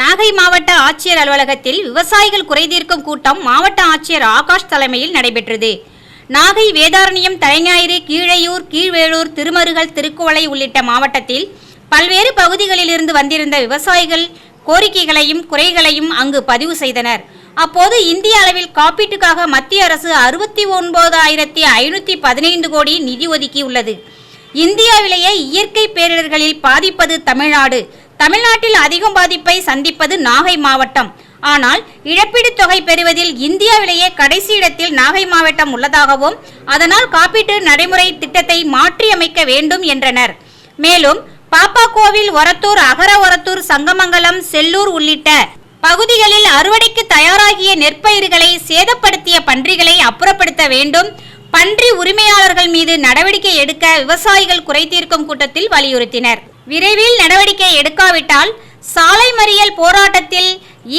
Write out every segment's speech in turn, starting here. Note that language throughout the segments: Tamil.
நாகை மாவட்ட ஆட்சியர் அலுவலகத்தில் விவசாயிகள் குறைதீர்க்கும் கூட்டம் மாவட்ட ஆட்சியர் ஆகாஷ் தலைமையில் நடைபெற்றது. நாகை வேதாரண்யம் தலைஞாயிறு கீழையூர் கீழ்வேளூர் திருமருகல் திருக்குவளை உள்ளிட்ட மாவட்டத்தில் பல்வேறு பகுதிகளிலிருந்து வந்திருந்த விவசாயிகள் கோரிக்கைகளையும் குறைகளையும் அங்கு பதிவு செய்தனர். அப்போது இந்திய அளவில் காப்பீட்டுக்காக மத்திய அரசு அறுபத்தி ஒன்பதாயிரத்தி ஐநூற்றி பதினைந்து கோடி நிதி ஒதுக்கியுள்ளது. இந்தியாவிலேயே இயற்கை பேரிடர்களில் பாதிப்பது தமிழ்நாடு. தமிழ்நாட்டில் அதிகம் பாதிப்பை சந்திப்பது நாகை மாவட்டம். ஆனால் இழப்பீடு தொகை பெறுவதில் இந்தியாவிலேயே கடைசி இடத்தில் நாகை மாவட்டம் உள்ளதாகவும் அதனால் காப்பீட்டு நடைமுறை திட்டத்தை மாற்றியமைக்க வேண்டும் என்றனர். மேலும் பாப்பாக்கோவில் ஒரத்தூர் அகர ஒரத்தூர் சங்கமங்கலம் செல்லூர் உள்ளிட்ட பகுதிகளில் அறுவடைக்கு தயாராகிய நெற்பயிர்களை சேதப்படுத்திய பன்றிகளை அப்புறப்படுத்த வேண்டும் பன்றி உரிமையாளர்கள் மீது நடவடிக்கை எடுக்க விவசாயிகள் குறைதீர்க்கும் கூட்டத்தில் வலியுறுத்தினர். விரைவில் நடவடிக்கை எடுக்காவிட்டால் சாலை மறியல் போராட்டத்தில்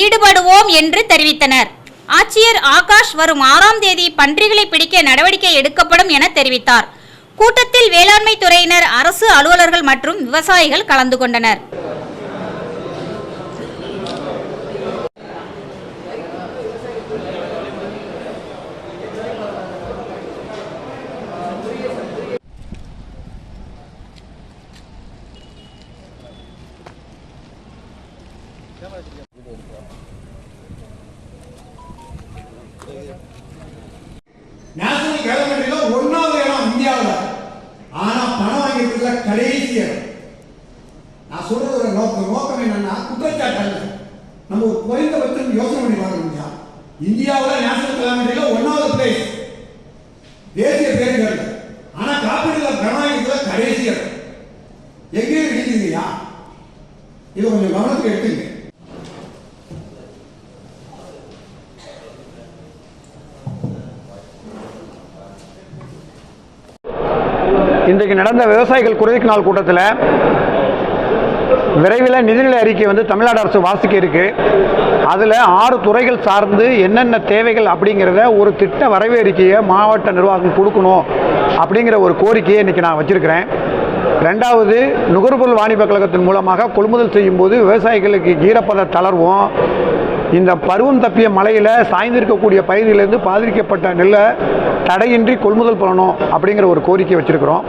ஈடுபடுவோம் என்று தெரிவித்தனர். ஆட்சியர் ஆகாஷ் வரும் ஆறாம் தேதி பன்றிகளை பிடிக்க நடவடிக்கை எடுக்கப்படும் என தெரிவித்தார். கூட்டத்தில் வேளாண்மை துறையினர் அரசு அலுவலர்கள் மற்றும் விவசாயிகள் கலந்து கொண்டனர். நேஷனல் கேலண்டரில ஒன்னாவது இடம் இந்தியாவில். ஆனா பணம் வாங்கிக்கிறதுல கடைசி இடம். நான் சொல்றது ஒரு நோக்கம். நோக்கம் என்னன்னா குற்றச்சாட்டு நம்ம ஒரு குறைந்தபட்சம் யோசனை பண்ணி பார்க்க முடியும் இந்தியாவில் நேஷனல் கேலண்டரில ஒன்னாவது பிளேஸ் இன்றைக்கு நடந்த விவசாயிகள் குறைதீர்க்கும் நாள் கூட்டத்தில் விரைவில் நிதிநிலை அறிக்கை வந்து தமிழ்நாடு அரசு வாசிக்க இருக்கு. அதில் ஆறு துறைகள் சார்ந்து என்னென்ன தேவைகள் அப்படிங்கிறத ஒரு திட்ட வரைவு அறிக்கையை மாவட்ட நிர்வாகம் கொடுக்கணும் அப்படிங்கிற ஒரு கோரிக்கையை இன்றைக்கி நான் வச்சுருக்கிறேன். ரெண்டாவது நுகர்பொருள் வாணிப கழகத்தின் மூலமாக கொள்முதல் செய்யும்போது விவசாயிகளுக்கு ஈரப்பத தளர்வும். இந்த பருவம் தப்பிய மலையில் சாய்ந்திருக்கக்கூடிய பயிர்களிலிருந்து பாதிக்கப்பட்ட நெல்லை தடையின்றி கொள்முதல் பண்ணணும் அப்படிங்கிற ஒரு கோரிக்கை வச்சுருக்கிறோம்.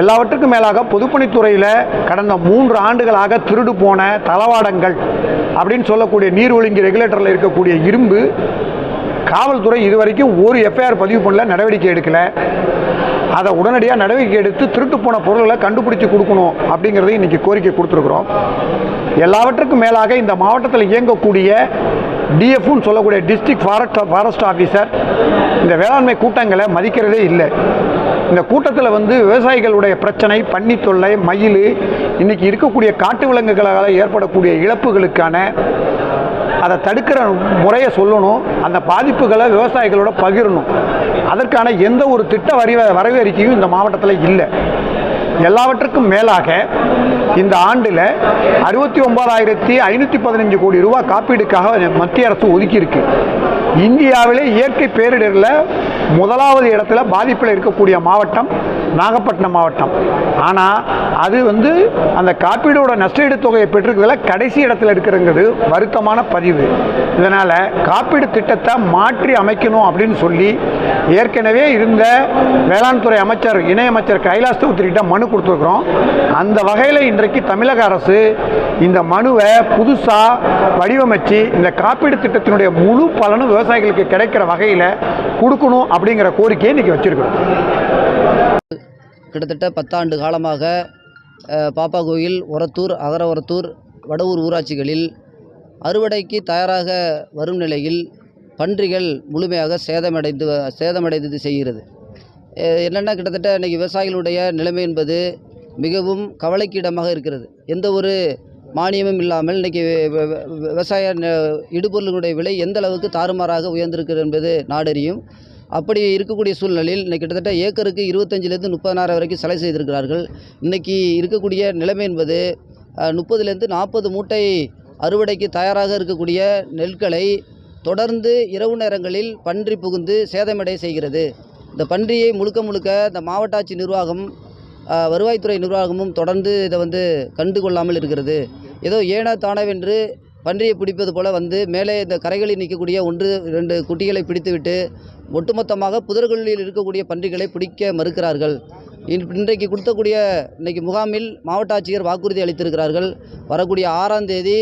எல்லாவற்றுக்கும் மேலாக பொதுப்பணித்துறையில் கடந்த மூன்று ஆண்டுகளாக திருடு போன தளவாடங்கள் அப்படின்னு சொல்லக்கூடிய நீர் ஒழுங்கி ரெகுலேட்டரில் இருக்கக்கூடிய இரும்பு காவல்துறை இதுவரைக்கும் ஒரு எஃப்ஐஆர் பதிவு பண்ணல நடவடிக்கை எடுக்கலை. அதை உடனடியாக நடவடிக்கை எடுத்து திருட்டு போன பொருள்களை கண்டுபிடிச்சு கொடுக்கணும் அப்படிங்கிறதையும் இன்றைக்கி கோரிக்கை கொடுத்துருக்குறோம். எல்லாவற்றுக்கும் மேலாக இந்த மாவட்டத்தில் இயங்கக்கூடிய டிஎஃப்னு சொல்லக்கூடிய டிஸ்ட்ரிக்ட் ஃபாரஸ்ட் ஃபாரஸ்ட் ஆஃபீஸர் இந்த வேளாண்மை கூட்டங்களை மதிக்கிறதே இல்லை. இந்த கூட்டத்தில் வந்து விவசாயிகளுடைய பிரச்சனை பன்னி தொல்லை மயில் இன்றைக்கி இருக்கக்கூடிய காட்டு விலங்குகளால் ஏற்படக்கூடிய இழப்புகளுக்கான அதை தடுக்கிற முறையை சொல்லணும். அந்த பாதிப்புகளை விவசாயிகளோட பகிரணும். அதற்கான எந்த ஒரு திட்ட வரி வரவேற்கையும் இந்த மாவட்டத்தில் இல்லை. எல்லாவற்றுக்கும் மேலாக இந்த ஆண்டில் அறுபத்தி ஒன்பதாயிரத்தி ஐநூற்றி பதினஞ்சு கோடி ரூபாய் காப்பீடுக்காக மத்திய அரசு ஒதுக்கியிருக்கு. இந்தியாவிலே இயற்கை பேரிடரில் முதலாவது இடத்துல பாதிப்பில் இருக்கக்கூடிய மாவட்டம் நாகப்பட்டினம் மாவட்டம். ஆனால் அது வந்து அந்த காப்பீடோட நஷ்டஈடு தொகையை பெற்றிருக்கிறதுல கடைசி இடத்துல இருக்கிறங்கிறது வருத்தமான பதிவு. இதனால் காப்பீடு திட்டத்தை மாற்றி அமைக்கணும் அப்படின்னு சொல்லி ஏற்கனவே இருந்த வேளாண் துறை அமைச்சர் இணையமைச்சர் கைலாஸ் சௌத்ரிகிட்ட மனு கொடுத்துருக்குறோம். அந்த வகையில் இன்றைக்கு தமிழக அரசு இந்த மனுவை புதுசாக வடிவமைச்சு இந்த காப்பீடு திட்டத்தினுடைய முழு பலனும் விவசாயிகளுக்கு கிடைக்கிற வகையில் கொடுக்கணும் அப்படிங்கிற கோரிக்கையை இன்றைக்கி வச்சுருக்கிறோம். கிட்டத்தட்ட பத்தாண்டு காலமாக பாப்பா கோயில் உரத்தூர் அகரவரத்தூர் வடவூர் ஊராட்சிகளில் அறுவடைக்கு தயாராக வரும் நிலையில் பன்றிகள் முழுமையாக சேதமடைந்து சேதமடைந்து செய்கிறது. என்னென்னா கிட்டத்தட்ட இன்றைக்கி விவசாயிகளுடைய நிலைமை என்பது மிகவும் கவலைக்கிடமாக இருக்கிறது. எந்த ஒரு மானியமும் இல்லாமல் இன்றைக்கி விவசாய இடுபொருளுடைய விலை எந்த அளவுக்கு தாறுமாறாக உயர்ந்திருக்கிறது என்பது நாடறியும். அப்படி இருக்கக்கூடிய சூழ்நிலையில் இன்றைக்கி கிட்டத்தட்ட ஏக்கருக்கு இருபத்தஞ்சிலேருந்து முப்பதனாயிரம் வரைக்கும் சலை செய்திருக்கிறார்கள். இன்றைக்கி இருக்கக்கூடிய நிலைமை என்பது முப்பதுலேருந்து நாற்பது மூட்டை அறுவடைக்கு தயாராக இருக்கக்கூடிய நெற்களை தொடர்ந்து இரவு நேரங்களில் பன்றி புகுந்து சேதமடை செய்கிறது. இந்த பன்றியை முழுக்க முழுக்க இந்த மாவட்ட ஆட்சி நிர்வாகம் வருவாய்த்துறை நிர்வாகமும் தொடர்ந்து இதை வந்து கண்டு கொள்ளாமல் இருக்கிறது. ஏதோ ஏனோ தானவென்று பன்றியை பிடிப்பது போல வந்து மேலே இந்த கரைகளில் நிற்கக்கூடிய ஒன்று ரெண்டு குட்டிகளை பிடித்துவிட்டு ஒட்டுமொத்தமாக புதர்களில் இருக்கக்கூடிய பன்றிகளை பிடிக்க மறுக்கிறார்கள். இன் இன்றைக்கு கொடுத்தக்கூடிய இன்னைக்கு முகாமில் மாவட்ட ஆட்சியர் வாக்குறுதி அளித்திருக்கிறார்கள். வரக்கூடிய ஆறாம் தேதி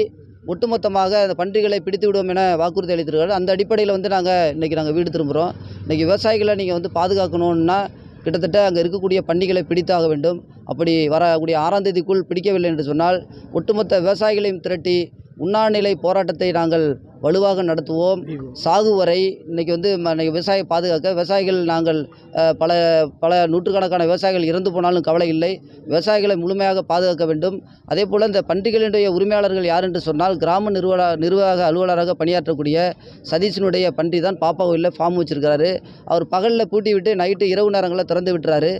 ஒட்டுமொத்தமாக அந்த பன்றிகளை பிடித்து விடுவோம் என வாக்குறுதி அளித்திருக்கிறார்கள். அந்த அடிப்படையில் வந்து நாங்கள் இன்றைக்கி நாங்கள் வீடு திரும்புகிறோம் இன்றைக்கி விவசாயிகளை நீங்கள் வந்து பாதுகாக்கணுன்னா கிட்டத்தட்ட அங்கே இருக்கக்கூடிய பன்றிகளை பிடித்தாக வேண்டும். அப்படி வரக்கூடிய ஆறாம் தேதிக்குள் பிடிக்கவில்லை என்று சொன்னால் ஒட்டுமொத்த விவசாயிகளையும் திரட்டி உண்ணாநிலை போராட்டத்தை நாங்கள் வலுவாக நடத்துவோம். சாகு வரை இன்னைக்கு வந்து இன்னைக்கு விவசாய பாதுகாக்க விவசாயிகள் நாங்கள் பல பல நூற்றுக்கணக்கான விவசாயிகள் இறந்து போனாலும் கவலை இல்லை. விவசாயிகளை முழுமையாக பாதுகாக்க வேண்டும். அதே போல் இந்த பன்றிகளினுடைய உரிமையாளர்கள் யார் என்று சொன்னால் கிராம நிர்வாக நிர்வாக அலுவலராக பணியாற்றக்கூடிய சதீஷினுடைய பன்றி தான் பாப்பா கோயிலில் ஃபார்ம் வச்சிருக்கிறாரு. அவர் பகலில் பூட்டி விட்டு நைட்டு இரவு நேரங்களில் திறந்து விட்டுறாரு.